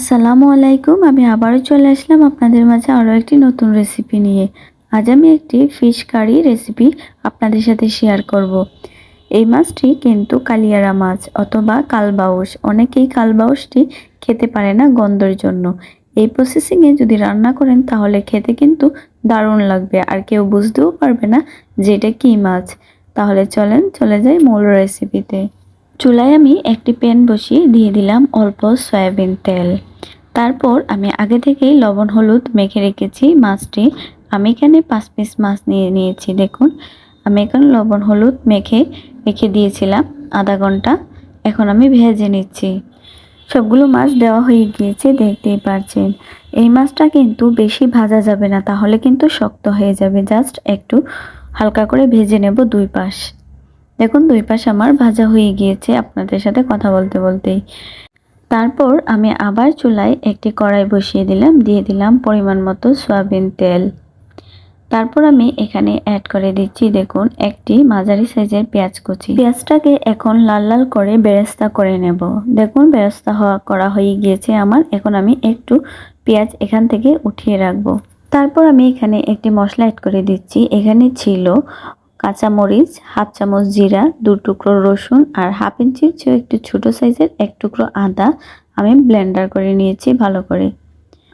আসসালামু আলাইকুম। আমি আবারও চলে আসলাম আপনাদের মাঝে আরও একটি নতুন রেসিপি নিয়ে। আজ আমি একটি ফিশ কারি রেসিপি আপনাদের সাথে শেয়ার করব। এই মাছটি কিন্তু কালিয়ারা মাছ অথবা কালবাউস অনেকেই কালবাউসটি খেতে পারে না গন্ধের জন্য। এই প্রসেসিংয়ে যদি রান্না করেন তাহলে খেতে কিন্তু দারুণ লাগবে। আর কেউ বুঝতেও পারবে না যে এটা কী মাছ। তাহলে চলেন, চলে যাই মূল রেসিপিতে চুলায় আমি একটি প্যান বসিয়ে দিয়ে দিলাম অল্প সয়াবিন তেল। তারপর আমি আগে থেকেই লবণ, হলুদ মেখে রেখেছি মাছটি। আমি এখানে পাঁচ পিস মাছ নিয়ে নিয়েছি, দেখুন। আমি এখানে লবণ, হলুদ মেখে রেখে দিয়েছিলাম আধা ঘণ্টা। এখন আমি ভেজে নিচ্ছি। সবগুলো মাছ দেওয়া হয়ে গিয়েছে, দেখতেই পারছেন। এই মাছটা কিন্তু বেশি ভাজা যাবে না, তাহলে কিন্তু শক্ত হয়ে যাবে। জাস্ট একটু হালকা করে ভেজে নেব দুই পাশ। দেখুন দুই পাশ আমার ভাজা হয়ে গিয়েছে আপনাদের সাথে কথা বলতে বলতেই। তারপর আমি আবার চুলায় একটি কড়াই বসিয়ে দিলাম, দিয়ে দিলাম পরিমাণ মতো সয়াবিন তেল। তারপর আমি এখানে অ্যাড করে দিচ্ছি দেখুন, একটি মাঝারি সাইজের পেঁয়াজ কুচি। পেঁয়াজটাকে এখন লাল লাল করে বেরেস্তা করে নেব। দেখুন, বেরেস্তা হওয়া, করা হয়ে গিয়েছে আমার। এখন আমি একটু পেঁয়াজ এখান থেকে উঠিয়ে রাখব। তারপর আমি এখানে একটি মশলা অ্যাড করে দিচ্ছি। এখানে ছিল কাঁচামরিচ, হাফ চামচ জিরা, দু টুকরো রসুন আর হাফ ইঞ্চির চেয়েও একটু ছোট সাইজের এক টুকরো আদা আমি ব্লেন্ডার করে নিয়েছি ভালো করে।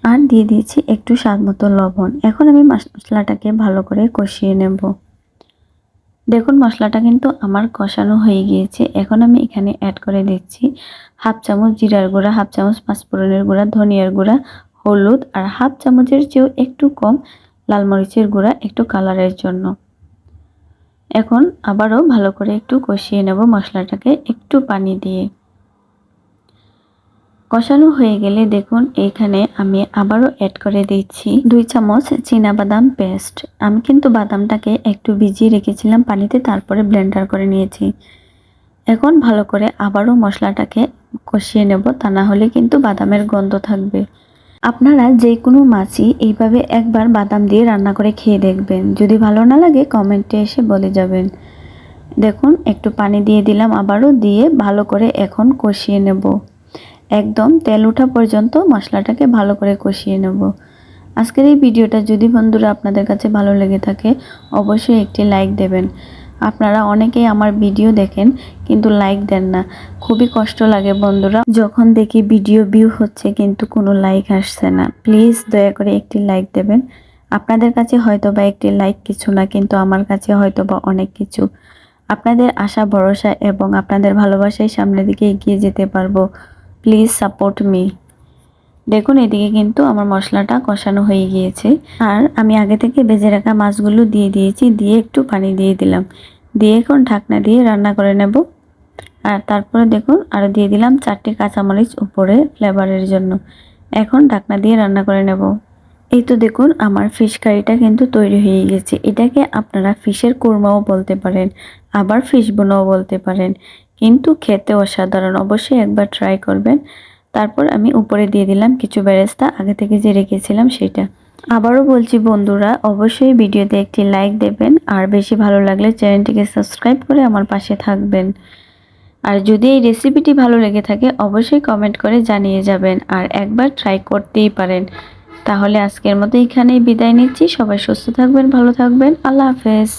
আর দিয়ে দিয়েছি একটু স্বাদ মতো লবণ। এখন আমি মশলাটাকে ভালো করে কষিয়ে নেব। দেখুন, মশলাটা কিন্তু আমার কষানো হয়ে গিয়েছে। এখন আমি এখানে অ্যাড করে দিচ্ছি হাফ চামচ জিরার গুঁড়া, হাফ চামচ পাঁচফোড়নের গুঁড়া, ধনিয়ার গুঁড়া, হলুদ আর হাফ চামচের চেয়েও একটু কম লাল মরিচের গুঁড়া একটু কালারের জন্য। এখন আবারও ভালো করে একটু কষিয়ে নেব মশলাটাকে একটু পানি দিয়ে। কষানো হয়ে গেলে দেখুন, এখানে আমি আবারও অ্যাড করে দিচ্ছি দুই চামচ বাদাম পেস্ট আমি কিন্তু বাদামটাকে একটু ভিজিয়ে রেখেছিলাম পানিতে, তারপরে ব্লেন্ডার করে নিয়েছি। এখন ভালো করে আবারও মশলাটাকে কষিয়ে নেব, তা না হলে কিন্তু বাদামের গন্ধ থাকবে। আপনারা যে কোনো মাছই এইভাবে একবার বাদাম দিয়ে রান্না করে খেয়ে দেখবেন। যদি ভালো না লাগে, কমেন্টে এসে বলে যাবেন। দেখুন, একটু পানি দিয়ে দিলাম, আবারও দিয়ে ভালো করে এখন কষিয়ে নেব। একদম তেল ওঠা পর্যন্ত মশলাটাকে ভালো করে কষিয়ে নেব। আজকের এই ভিডিওটা যদি বন্ধুরা আপনাদের কাছে ভালো লেগে থাকে, অবশ্যই একটি লাইক দেবেন। আপনারা অনেকেই আমার ভিডিও দেখেন, কিন্তু লাইক দেন না। খুবই কষ্ট লাগে বন্ধুরা। যখন দেখি ভিডিও ভিউ হচ্ছে, কিন্তু কোনো লাইক আসছে না। প্লিজ দয়া করে একটি লাইক দেবেন। আপনাদের কাছে হয়তো বা একটি লাইক কিছু না, কিন্তু আমার কাছে হয়তো বা অনেক কিছু। আপনাদের আশা, ভরসা এবং আপনাদের ভালোবাসায় সামনের দিকে এগিয়ে যেতে পারব। প্লিজ সাপোর্ট মি দেখুন, এদিকে কিন্তু আমার মশলাটা কষানো হয়ে গিয়েছে। আর আমি আগে থেকে বেজে রাখা মাছগুলো দিয়ে দিয়েছি, দিয়ে একটু পানি দিয়ে দিলাম। দিয়ে এখন ঢাকনা দিয়ে রান্না করে নেব। আর তারপরে দেখুন, আর দিয়ে দিলাম চারটি কাঁচামরিচ উপরে ফ্লেভারের জন্য। এখন ঢাকনা দিয়ে রান্না করে নেব। এই তো দেখুন, আমার ফিশ কারিটা কিন্তু তৈরি হয়ে গেছে এটাকে আপনারা ফিশের কোরমাও বলতে পারেন, আবার ফিশ বোনাও বলতে পারেন। কিন্তু খেতে অসাধারণ, অবশ্যই একবার ট্রাই করবেন। তারপর আমি উপরে দিয়ে দিলাম কিছু বেরেস্তা, আগে থেকে যে রেখেছিলাম সেটা। আবারও বলছি বন্ধুরা, অবশ্যই ভিডিওতে একটি লাইক দেবেন, আর বেশি ভালো লাগলে চ্যানেলটিকে সাবস্ক্রাইব করে আমার পাশে থাকবেন। আর যদি এই রেসিপিটি ভালো লেগে থাকে, অবশ্যই কমেন্ট করে জানিয়ে যাবেন, আর একবার ট্রাই করতেই পারেন। তাহলে আজকের মতো এখানেই বিদায় নিচ্ছি, সবাই সুস্থ থাকবেন, ভালো থাকবেন, আল্লাহ হাফেজ।